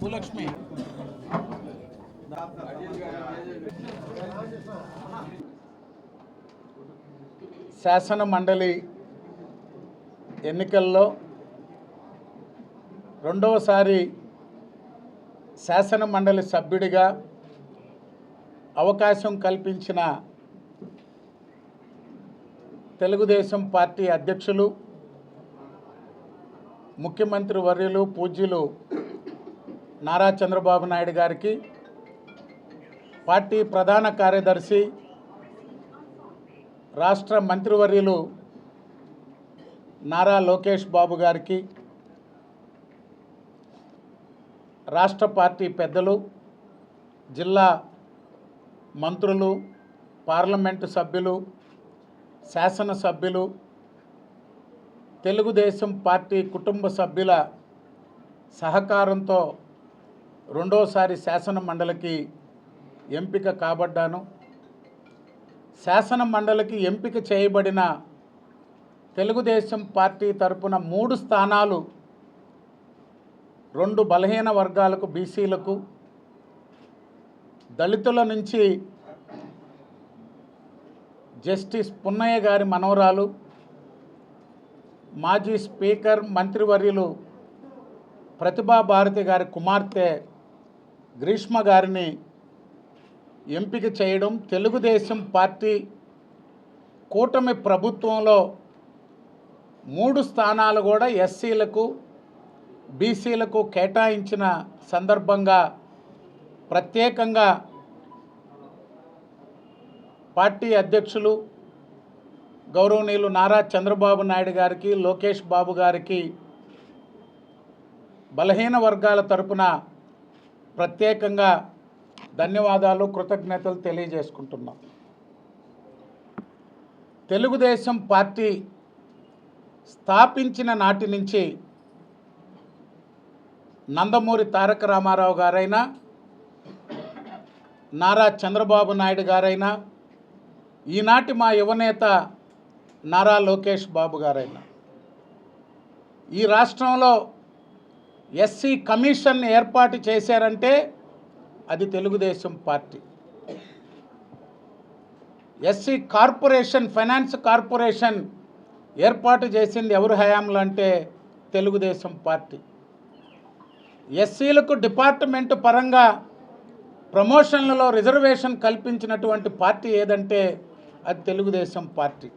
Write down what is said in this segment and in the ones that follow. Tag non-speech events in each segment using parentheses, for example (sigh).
భూలక్ష్మి. శాసన మండలి ఎన్నికల్లో రెండవసారి శాసన మండలి సభ్యుడిగా అవకాశం కల్పించిన తెలుగుదేశం పార్టీ అధ్యక్షులు ముఖ్యమంత్రి వర్యులు పూజ్యులు నారా చంద్రబాబు నాయుడు గారికి పార్టీ ప్రధాన కార్యదర్శి రాష్ట్ర మంత్రివర్యులు నారా లోకేష్ బాబు గారికి రాష్ట్ర పార్టీ పెద్దలు జిల్లా మంత్రులు పార్లమెంటు సభ్యులు శాసనసభ్యులు తెలుగుదేశం పార్టీ కుటుంబ సభ్యుల సహకారంతో రెండోసారి శాసన మండలికి ఎంపిక కాబడ్డాను. శాసన మండలికి ఎంపిక చేయబడిన తెలుగుదేశం పార్టీ తరపున మూడు స్థానాలు రెండు బలహీన వర్గాలకు బీసీలకు దళితుల నుంచి జస్టిస్ పున్నయ్య గారి మనవరాలు మాజీ స్పీకర్ మంత్రివర్యులు ప్రతిభా భారతి గారి కుమార్తె గ్రీష్మ గారిని ఎంపిక చేయడం తెలుగుదేశం పార్టీ కూటమి ప్రభుత్వంలో మూడు స్థానాలు కూడా ఎస్సీలకు బీసీలకు కేటాయించిన సందర్భంగా ప్రత్యేకంగా పార్టీ అధ్యక్షులు గౌరవనీయులు నారా చంద్రబాబు నాయుడు గారికి లోకేష్ బాబు గారికి బలహీన వర్గాల తరపున ప్రత్యేకంగా ధన్యవాదాలు కృతజ్ఞతలు తెలియజేసుకుంటున్నాం. తెలుగుదేశం పార్టీ స్థాపించిన నాటి నుంచి నందమూరి తారక రామారావు గారైనా నారా చంద్రబాబు నాయుడు గారైనా ఈనాటి మా యువనేత నారా లోకేష్ బాబు గారైనా. ఈ రాష్ట్రంలో ఎస్సీ కమిషన్ ఏర్పాటు చేశారంటే అది Telugu Desam party. SC corporation finance corporation ఏర్పాటు చేసింది ఎవరు హయాంలో అంటే తెలుగుదేశం పార్టీ. ఎస్సీలకు డిపార్ట్మెంట్ పరంగా ప్రమోషన్లలో రిజర్వేషన్ కల్పించినటువంటి పార్టీ ఏదంటే అది తెలుగుదేశం పార్టీ.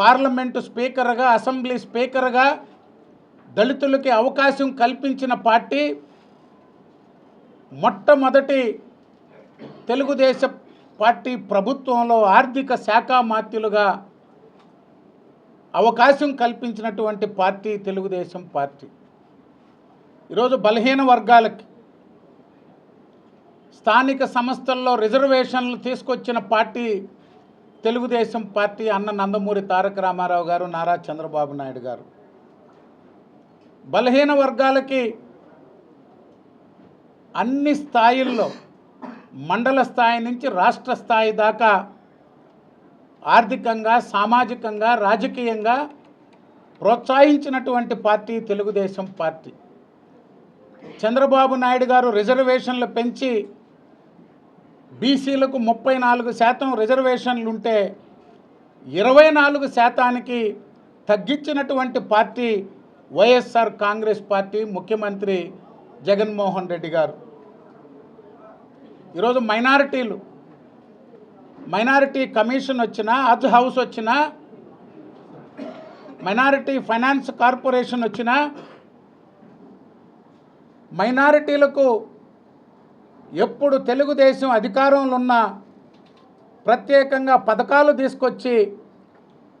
పార్లమెంటు స్పీకర్గా అసెంబ్లీ స్పీకర్గా దళితులకి అవకాశం కల్పించిన పార్టీ మొట్టమొదటి తెలుగుదేశం పార్టీ ప్రభుత్వంలో ఆర్థిక శాఖ మాత్యులుగా అవకాశం కల్పించినటువంటి పార్టీ తెలుగుదేశం పార్టీ. ఈరోజు బలహీన వర్గాలకి స్థానిక సంస్థల్లో రిజర్వేషన్లు తీసుకొచ్చిన పార్టీ తెలుగుదేశం పార్టీ అన్న నందమూరి తారక రామారావు గారు నారా చంద్రబాబు నాయుడు గారు. బలహీన వర్గాలకి అన్ని స్థాయిల్లో మండల స్థాయి నుంచి రాష్ట్ర స్థాయి దాకా ఆర్థికంగా సామాజికంగా రాజకీయంగా ప్రోత్సహించినటువంటి పార్టీ తెలుగుదేశం పార్టీ. చంద్రబాబు నాయుడు గారు రిజర్వేషన్లు పెంచి బీసీలకు ముప్పై నాలుగు శాతం రిజర్వేషన్లు ఉంటే ఇరవై నాలుగు శాతానికి తగ్గించినటువంటి పార్టీ వైఎస్ఆర్ కాంగ్రెస్ పార్టీ ముఖ్యమంత్రి జగన్మోహన్ రెడ్డి గారు. ఈరోజు మైనారిటీలు మైనారిటీ కమిషన్ వచ్చినా అజ్ హౌస్ వచ్చినా మైనారిటీ ఫైనాన్స్ కార్పొరేషన్ వచ్చినా మైనారిటీలకు ఎప్పుడు తెలుగుదేశం అధికారంలో ఉన్న ప్రత్యేకంగా పథకాలు తీసుకొచ్చి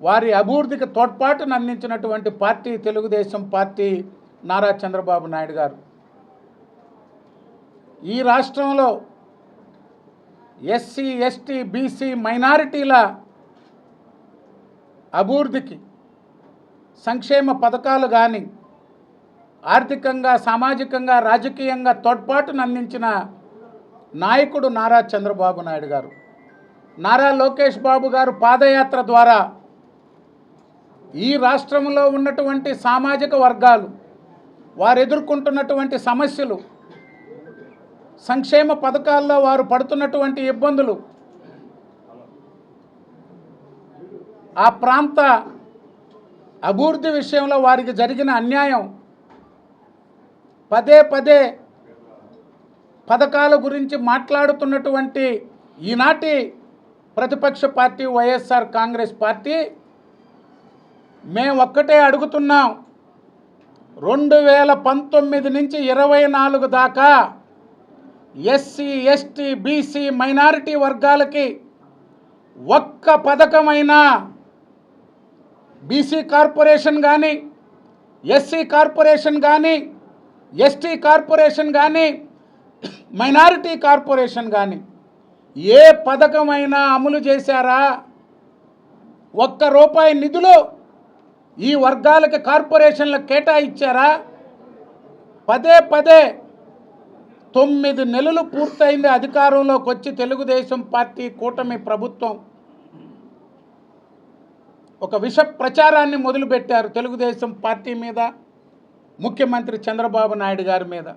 వారి అభివృద్ధికి తోడ్పాటును అందించినటువంటి పార్టీ తెలుగుదేశం పార్టీ నారా చంద్రబాబు నాయుడు గారు. ఈ రాష్ట్రంలో ఎస్సీ ఎస్టీ బీసీ మైనారిటీల అభివృద్ధికి సంక్షేమ పథకాలు కానీ ఆర్థికంగా సామాజికంగా రాజకీయంగా తోడ్పాటును అందించిన నాయకుడు నారా చంద్రబాబు నాయుడు గారు. నారా లోకేష్ బాబు గారు పాదయాత్ర ద్వారా ఈ రాష్ట్రంలో ఉన్నటువంటి సామాజిక వర్గాలు వారు ఎదుర్కొంటున్నటువంటి సమస్యలు సంక్షేమ పథకాల్లో వారు పడుతున్నటువంటి ఇబ్బందులు ఆ ప్రాంత అభివృద్ధి విషయంలో వారికి జరిగిన అన్యాయం పదే పదే పథకాల గురించి మాట్లాడుతున్నటువంటి ఈనాటి ప్రతిపక్ష పార్టీ వైఎస్ఆర్ కాంగ్రెస్ పార్టీ మేము ఒక్కటే అడుగుతున్నాం. రెండు వేల పంతొమ్మిది నుంచి ఇరవై నాలుగు దాకా ఎస్సీ ఎస్టీ బీసీ మైనారిటీ వర్గాలకి ఒక్క పథకమైన బీసీ కార్పొరేషన్ కానీ ఎస్సీ కార్పొరేషన్ కానీ ఎస్టీ కార్పొరేషన్ కానీ మైనారిటీ కార్పొరేషన్ కానీ ఏ పథకమైనా అమలు చేశారా? ఒక్క రూపాయి నిధులు ఈ వర్గాలకి కార్పొరేషన్లకు కేటాయించారా పదే పదే తొమ్మిది నెలలు పూర్తయింది అధికారంలోకి వచ్చి తెలుగుదేశం పార్టీ కూటమి ప్రభుత్వం. ఒక విష ప్రచారాన్ని మొదలుపెట్టారు తెలుగుదేశం పార్టీ మీద ముఖ్యమంత్రి చంద్రబాబు నాయుడు గారి మీద.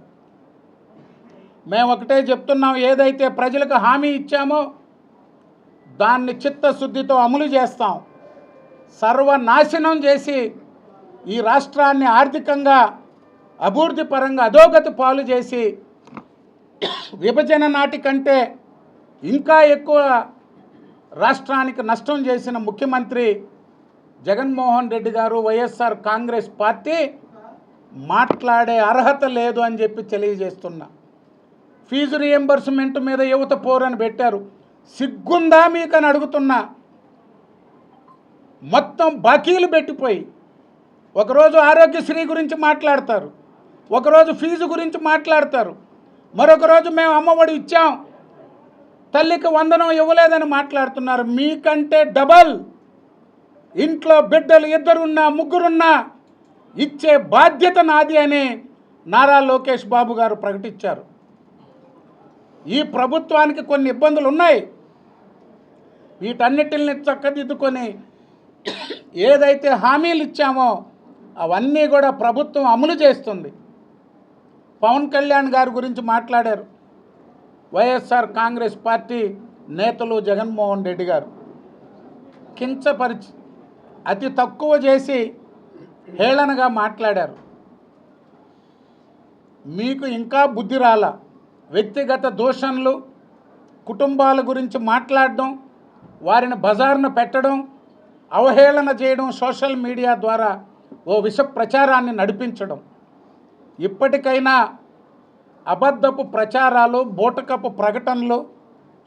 మేము ఒకటే చెప్తున్నాం ఏదైతే ప్రజలకు హామీ ఇచ్చామో దాన్ని చిత్తశుద్ధితో అమలు చేస్తాం. సర్వనాశనం చేసి ఈ రాష్ట్రాన్ని ఆర్థికంగా అభివృద్ధి పరంగా అధోగతి పాలు చేసి విభజన నాటి కంటే ఇంకా ఎక్కువ రాష్ట్రానికి నష్టం చేసిన ముఖ్యమంత్రి జగన్మోహన్ రెడ్డి గారు వైఎస్ఆర్ కాంగ్రెస్ పార్టీ మాట్లాడే అర్హత లేదు అని చెప్పి తెలియజేస్తున్నా. ఫీజు రియంబర్స్మెంట్ మీద యువత పోరని పెట్టారు. సిగ్గుందా మీకు అని అడుగుతున్నా. మొత్తం బాకీలు పెట్టిపోయి ఒకరోజు ఆరోగ్యశ్రీ గురించి మాట్లాడతారు. ఒకరోజు ఫీజు గురించి మాట్లాడతారు. మరొక రోజు మేము అమ్మఒడి ఇచ్చాం. తల్లికి వందనం ఇవ్వలేదని మాట్లాడుతున్నారు. మీకంటే డబల్. ఇంట్లో బిడ్డలు ఇద్దరున్నా ముగ్గురున్నా ఇచ్చే బాధ్యత నాది అని నారా లోకేష్ బాబు గారు ప్రకటించారు. ఈ ప్రభుత్వానికి కొన్ని ఇబ్బందులు ఉన్నాయి. వీటన్నిటిని చక్కదిద్దుకొని ఏదైతే హామీలు ఇచ్చామో అవన్నీ కూడా ప్రభుత్వం అమలు చేస్తుంది. పవన్ కళ్యాణ్ గారి గురించి మాట్లాడారు. వైఎస్ఆర్ కాంగ్రెస్ పార్టీ నేతలు జగన్మోహన్ రెడ్డి గారు. కించపరిచి అతి తక్కువ చేసి హేళనగా మాట్లాడారు. మీకు ఇంకా బుద్ధి రాలా? వ్యక్తిగత దూషణలు కుటుంబాల గురించి మాట్లాడడం వారిని బజార్ను పెట్టడం అవహేళన చేయడం సోషల్ మీడియా ద్వారా ఓ విష ప్రచారాన్ని నడిపించడం. ఇప్పటికైనా అబద్ధపు ప్రచారాలు బోటకపు ప్రకటనలు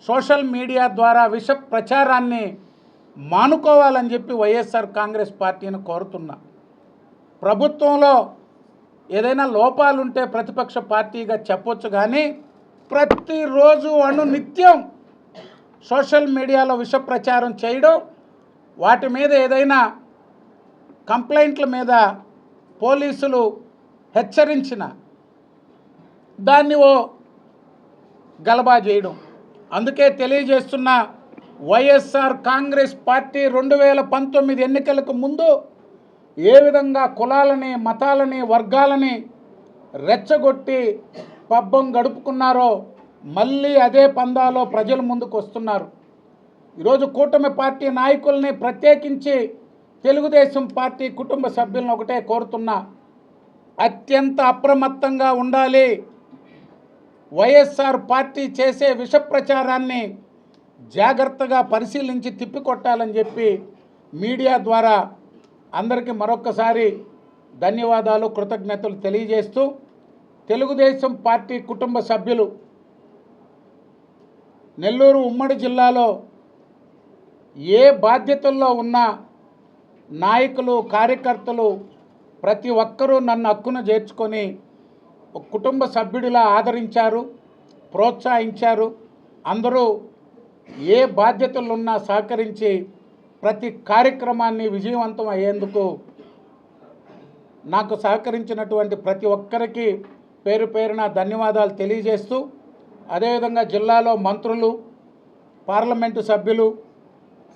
సోషల్ మీడియా ద్వారా విష ప్రచారాన్ని మానుకోవాలని చెప్పి వైఎస్ఆర్ కాంగ్రెస్ పార్టీని కోరుతున్నా. ప్రభుత్వంలో ఏదైనా లోపాలుంటే ప్రతిపక్ష పార్టీగా చెప్పొచ్చు కానీ ప్రతిరోజు అను నిత్యం సోషల్ మీడియాలో విష ప్రచారం చేయడం వాటి మీద ఏదైనా కంప్లైంట్ల మీద పోలీసులు హెచ్చరించిన దాన్ని ఓ గలబా చేయడం. అందుకే తెలియజేస్తున్న వైఎస్ఆర్ కాంగ్రెస్ పార్టీ రెండు వేల పంతొమ్మిది ఎన్నికలకు ముందు ఏ విధంగా కులాలని మతాలని వర్గాలని రెచ్చగొట్టి పబ్బం గడుపుకున్నారో మళ్ళీ అదే పందాలో ప్రజల ముందుకు వస్తున్నారు ఈరోజు కూటమి పార్టీ నాయకుల్ని ప్రత్యేకించి తెలుగుదేశం పార్టీ కుటుంబ సభ్యులను ఒకటే కోరుతున్నా అత్యంత అప్రమత్తంగా ఉండాలి. వైఎస్ఆర్ పార్టీ చేసే విష ప్రచారాన్ని జాగ్రత్తగా పరిశీలించి తిప్పికొట్టాలని చెప్పి మీడియా ద్వారా అందరికీ మరొక్కసారి ధన్యవాదాలు కృతజ్ఞతలు తెలియజేస్తూ తెలుగుదేశం పార్టీ కుటుంబ సభ్యులు నెల్లూరు ఉమ్మడి జిల్లాలో ఏ బాధ్యతల్లో ఉన్న నాయకులు కార్యకర్తలు ప్రతి ఒక్కరూ నన్ను హక్కును చేర్చుకొని కుటుంబ సభ్యుడిలా ఆదరించారు ప్రోత్సహించారు. అందరూ ఏ బాధ్యతలున్నా సహకరించి ప్రతి కార్యక్రమాన్ని విజయవంతం అయ్యేందుకు నాకు సహకరించినటువంటి ప్రతి ఒక్కరికి పేరు పేరున ధన్యవాదాలు తెలియజేస్తూ అదేవిధంగా జిల్లాలో మంత్రులు పార్లమెంటు సభ్యులు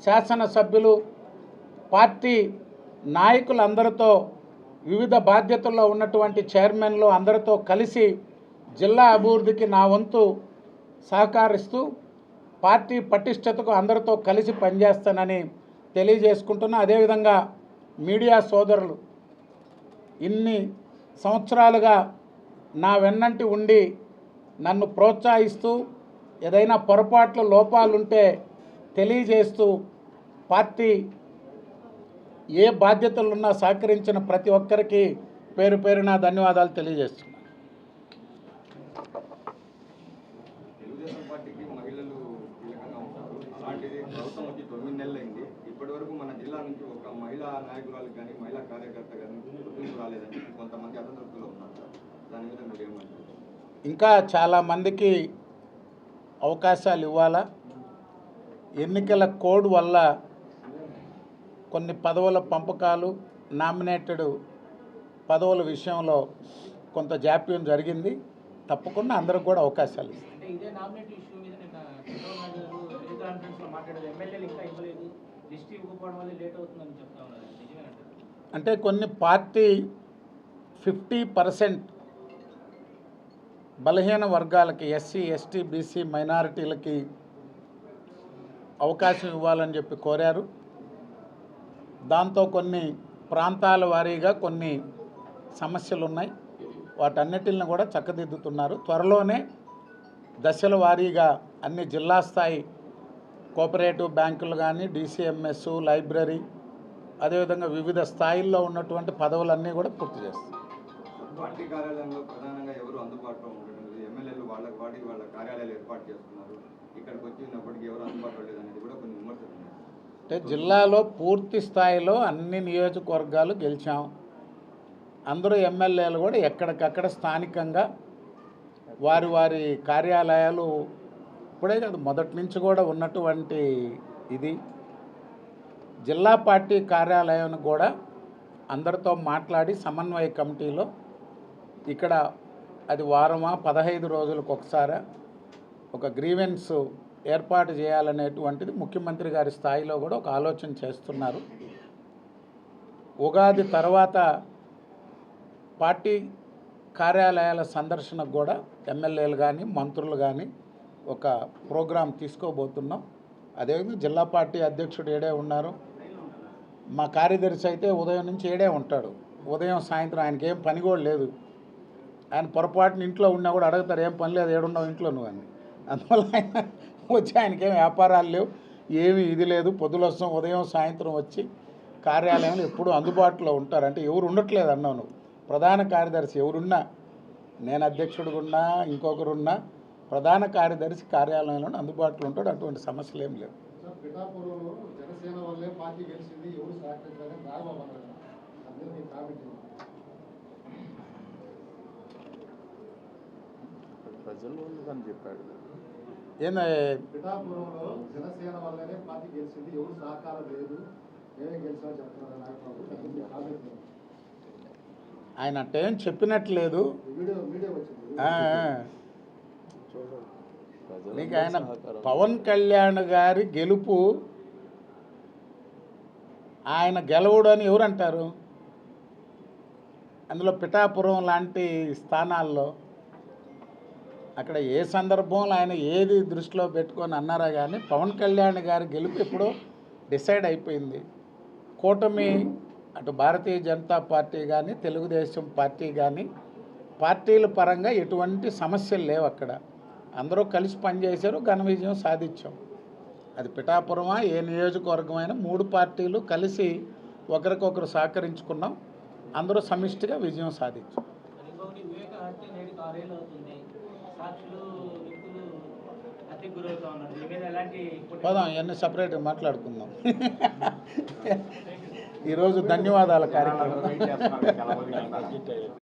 శాసనసభ్యులు పార్టీ నాయకులందరితో వివిధ బాధ్యతల్లో ఉన్నటువంటి చైర్మన్లు అందరితో కలిసి జిల్లా అభివృద్ధికి నా వంతు సహకరిస్తూ పార్టీ పటిష్టతకు అందరితో కలిసి పనిచేస్తానని తెలియజేసుకుంటున్నా. అదేవిధంగా మీడియా సోదరులు ఇన్ని సంవత్సరాలుగా నా వెన్నంటి ఉండి నన్ను ప్రోత్సహిస్తూ ఏదైనా పొరపాట్లు లోపాలుంటే తెలియజేస్తూ పార్టీ ఏ బాధ్యతలున్నా సహకరించిన ప్రతి ఒక్కరికి పేరు పేరు నా ధన్యవాదాలు తెలియజేస్తున్నాను ఇప్పటి వరకు మన జిల్లా నుంచి ఒక మహిళా నాయకురాలు కానీ మహిళా కార్యకర్త కానీ గుర్తింపు రాలేదని చెప్పి కొంతమంది అసంతృప్తిలో ఉన్నారు. సార్ దాని మీద మీరు ఏమంటారు ఇంకా చాలామందికి అవకాశాలు ఇవ్వాలా? ఎన్నికల కోడ్ వల్ల కొన్ని పదవుల పంపకాలు నామినేటెడ్ పదవుల విషయంలో కొంత జాప్యం జరిగింది. తప్పకుండా అందరికి కూడా అవకాశాలు ఇస్తాం. అంటే కొన్ని పార్టీ ఫిఫ్టీ పర్సెంట్ బలహీన వర్గాలకి ఎస్సీ ఎస్టీ బీసీ మైనారిటీలకి అవకాశం ఇవ్వాలని చెప్పి కోరారు. దాంతో కొన్ని ప్రాంతాల వారీగా కొన్ని సమస్యలు ఉన్నాయి వాటన్నిటిని కూడా చక్కదిద్దుతున్నారు. త్వరలోనే దశల వారీగా అన్ని జిల్లా స్థాయి కోఆపరేటివ్ బ్యాంకులు కానీ డీసీఎంఎస్ లైబ్రరీ అదేవిధంగా వివిధ స్థాయిల్లో ఉన్నటువంటి పదవులన్నీ కూడా పూర్తి చేస్తాం. పార్టీ కార్యాలయంలో ప్రధానంగా ఎవరు అందుబాటులో ఉండడం లేదు ఎమ్మెల్యేలు వాళ్ళ వాటికి వాళ్ళ కార్యాలయాలు ఏర్పాటు చేస్తున్నారు. ఇక్కడికి వచ్చినప్పటికీ ఎవరు అందుబాటులో లేదనేది కూడా కొన్ని విమర్శలు ఉన్నాయి. అంటే జిల్లాలో పూర్తి స్థాయిలో అన్ని నియోజకవర్గాలు గెలిచాం. అందరూ ఎమ్మెల్యేలు కూడా ఎక్కడికక్కడ స్థానికంగా వారి వారి కార్యాలయాలు ఇప్పుడే కాదు మొదటి నుంచి కూడా ఉన్నటువంటి ఇది. జిల్లా పార్టీ కార్యాలయం కూడా అందరితో మాట్లాడి సమన్వయ కమిటీలో ఇక్కడ అది వారమా పదహైదు రోజులకు ఒకసారి ఒక గ్రీవెన్స్ ఏర్పాటు చేయాలనేటువంటిది ముఖ్యమంత్రి గారి స్థాయిలో కూడా ఒక ఆలోచన చేస్తున్నారు. ఉగాది తర్వాత పార్టీ కార్యాలయాల సందర్శనకు కూడా ఎమ్మెల్యేలు కానీ మంత్రులు కానీ ఒక ప్రోగ్రాం తీసుకోబోతున్నాం. అదేవిధంగా జిల్లా పార్టీ అధ్యక్షుడు ఏడే ఉన్నారు. మా కార్యదర్శి అయితే ఉదయం నుంచి ఏడే ఉంటాడు. ఉదయం సాయంత్రం ఆయనకి ఏం పని కూడా లేదు. ఆయన పొరపాటున ఇంట్లో ఉన్నా కూడా అడుగుతారు ఏం పని లేదు ఏడున్నావు ఇంట్లో నువ్వు అని. అందువల్ల ఆయన వచ్చి ఆయనకి ఏం వ్యాపారాలు లేవు. ఏమి ఇది లేదు. పొద్దులొస్తాం ఉదయం సాయంత్రం వచ్చి కార్యాలయంలో ఎప్పుడూ అందుబాటులో ఉంటారు. అంటే ఎవరు ఉండట్లేదు అన్నావు నువ్వు. ప్రధాన కార్యదర్శి ఎవరున్నా నేను అధ్యక్షుడిగా ఉన్నా ఇంకొకరున్నా ప్రధాన కార్యదర్శి కార్యాలయంలో అందుబాటులో ఉంటాడు. అటువంటి సమస్యలు ఏం లేవు. పిఠాపురంలో జనసేన వల్లే పార్టీ గెలిచింది ఎవరు సహకరించాలని రాఘబాబు అన్నారు. అందులో మీ కామెంట్ ఏంటి? ప్రజల్లో ఉందని చెప్పాడు. ఏంది పిఠాపురంలో జనసేన వల్లనే పార్టీ గెలిచింది ఎవరు సహకారం లేదు మేమే గెలిచామని చెప్తున్నారు నాగబాబు కామెంట్? ఆయన అంటే ఏం చెప్పినట్లేదు వీడియో వీడియో వచ్చింది. నీకు ఆయన. పవన్ కళ్యాణ్ గారి గెలుపు ఆయన గెలవడు అని ఎవరు అంటారు? అందులో పిఠాపురం లాంటి స్థానాల్లో అక్కడ ఏ సందర్భంలో ఆయన ఏది దృష్టిలో పెట్టుకొని అన్నారా కానీ పవన్ కళ్యాణ్ గారి గెలుపు ఎప్పుడో డిసైడ్ అయిపోయింది. కూటమి అటు భారతీయ జనతా పార్టీ కానీ తెలుగుదేశం పార్టీ కానీ పార్టీల పరంగా ఎటువంటి సమస్యలు లేవు అక్కడ. అందరూ కలిసి పనిచేశారు ఘన విజయం సాధించాం. అది పిఠాపురమా ఏ నియోజకవర్గమైనా మూడు పార్టీలు కలిసి ఒకరికొకరు సహకరించుకున్నాం. అందరూ సమిష్టిగా విజయం సాధించాం. పోదాం ఇవన్నీ సపరేట్గా మాట్లాడుకుందాం. (laughs) ఈరోజు ధన్యవాదాల కార్యక్రమం. (laughs) (laughs)